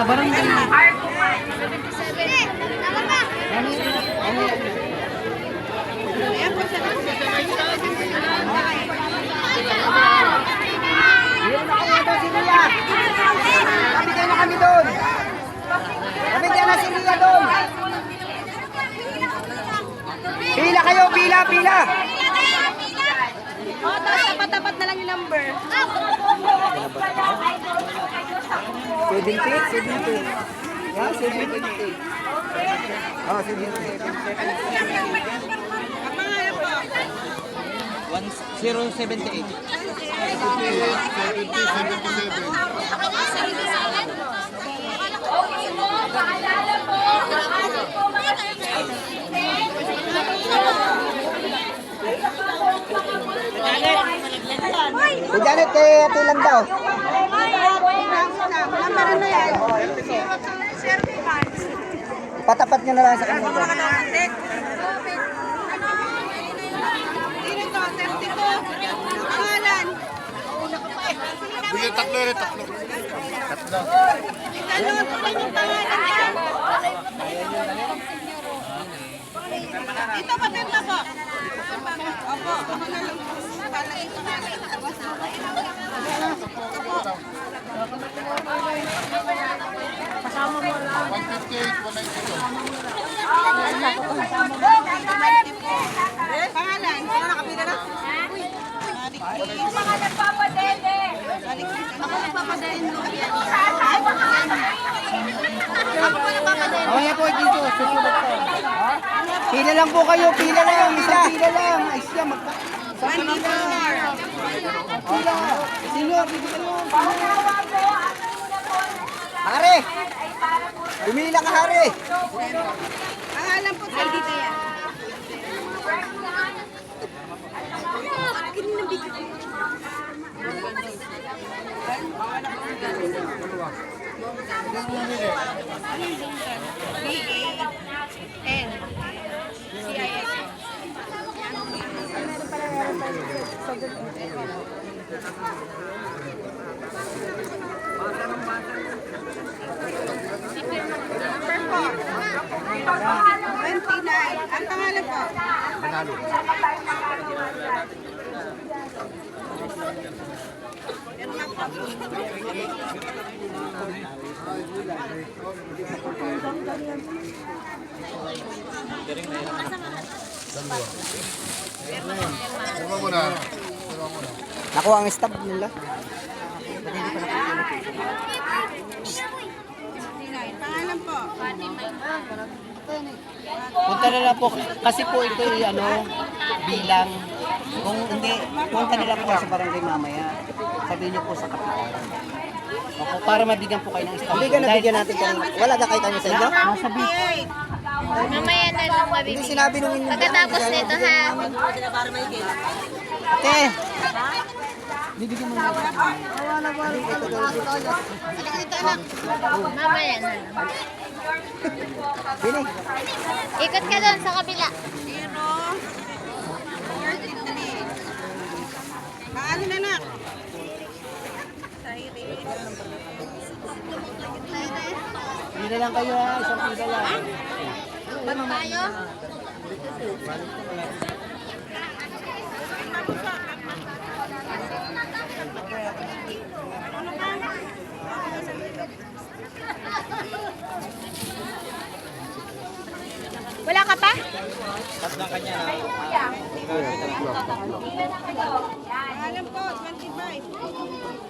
sa barangay. Meron na kami doon. Kabigyan na si Ria doon. Pila kayo, pila, pila. O, tapos tapat-tapat na lang yung number. 70, 70. Yeah, 70. Oh, 70. 1078. Si Janet, kay Ate lang daw. Number ano yan? Patapat nyo na lang sa kanya. Sino to? 32. Pangalan? Bigyan tatlo rin, tatlo. Ano? Yung pangalan niya? Dito pa, Tenta po. Opo, ako na lang. Pala ito na. One fifty-eight, one ninety-two. Pangalan? Ano nakapila na? Mga nagpapadede. Ako nagpapadaan mo. Mamaya po dito, susunod po. Pila lang po kayo, pila lang, isang pila lang. Ay siya, magka... Isang pila. Pila. Senyor, dito kayo. Hare! Pumila ka, Hare! Pangalan po sa dito yan. C-I-S. Number po. 29. Ang pangalan po? Dalawa mo na. Dalawa mo na. Nakuha ang stab nila. 29. Pangalan po? Punta na lang po. Kasi po ito ay ano, bilang. Kung hindi, punta na lang po sa barangay mamaya. Sabihin niyo po sa kapitan. Opo, para mabigyan po kayo ng isang. Hindi ka nabigyan natin kanina. Wala ka kay kami sa inyo? Nasa. Mamaya na lang Hindi mabibigyan. sinabi nung inyo. Pagkatapos nito ha. Ate! Mamaya na lang. Bini. Ikot ka doon sa kabila. Zero. Pangalan na nak? Pila lang kayo ha, isang pila lang. Ba't tayo? Wala ka pa? Pangalan po, 25.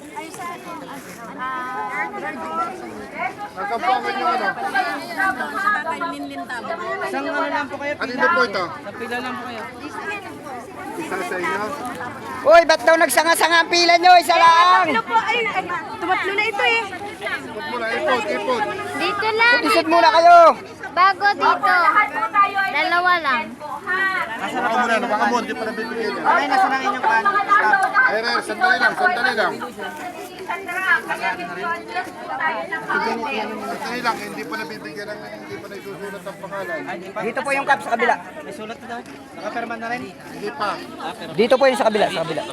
Nagkampangan yung ano. Isang ano lang po kayo, Kanino po ito? isang pila lang po kayo. Isa sa inyo? Uy, ba't daw nagsanga-sanga ang pila nyo? Isa lang! Ano po? Ay, ay, tumatlo na ito eh. Ipot mo na, ipot, ipot. Dito isot muna kayo. Bago dito. Dalawa lang. Baka muna, baka mo, hindi pa nabibigyan yan. Ay, nasa na inyong pan. Stop. Ayun, sandali lang, sandali lang. Sandali lang, hindi pa nabibigyan ng, hindi pa naisusulat ang pangalan. Dito po yung cup sa kabila. May sulat na daw. Nakaperma na rin. Hindi pa. Dito po yung sa kabila, sa kabila.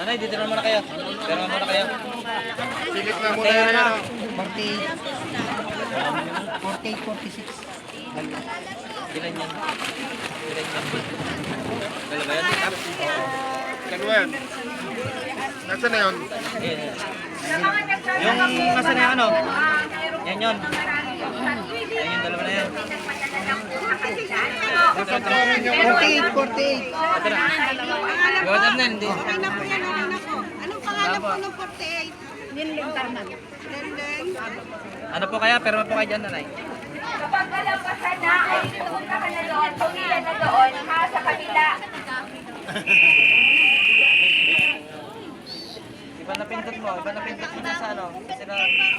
Nanay, dito na muna kayo. Pero muna kayo. Silip na muna yan. ano. 48, 46. Ilan yan? Ilan yan? Dalawa yan? Yan. Nasaan na yun? Yung nasa na yung ano? Yan yun. Yan yung dalawa na yan. Nasaan pa rin yung 48, 48. Ito na. Gawad na hindi. Okay na po yan, okay na po. Anong pangalan po ng 48? Linling Tarnan. Linling. Ano po kaya? Pero po kayo dyan, nanay. Kapag kalampasan na, ay doon ka na doon, pumila na doon, ha, sa kabila. Iba na pindot mo. Iba na pindot mo na sa ano. Kasi.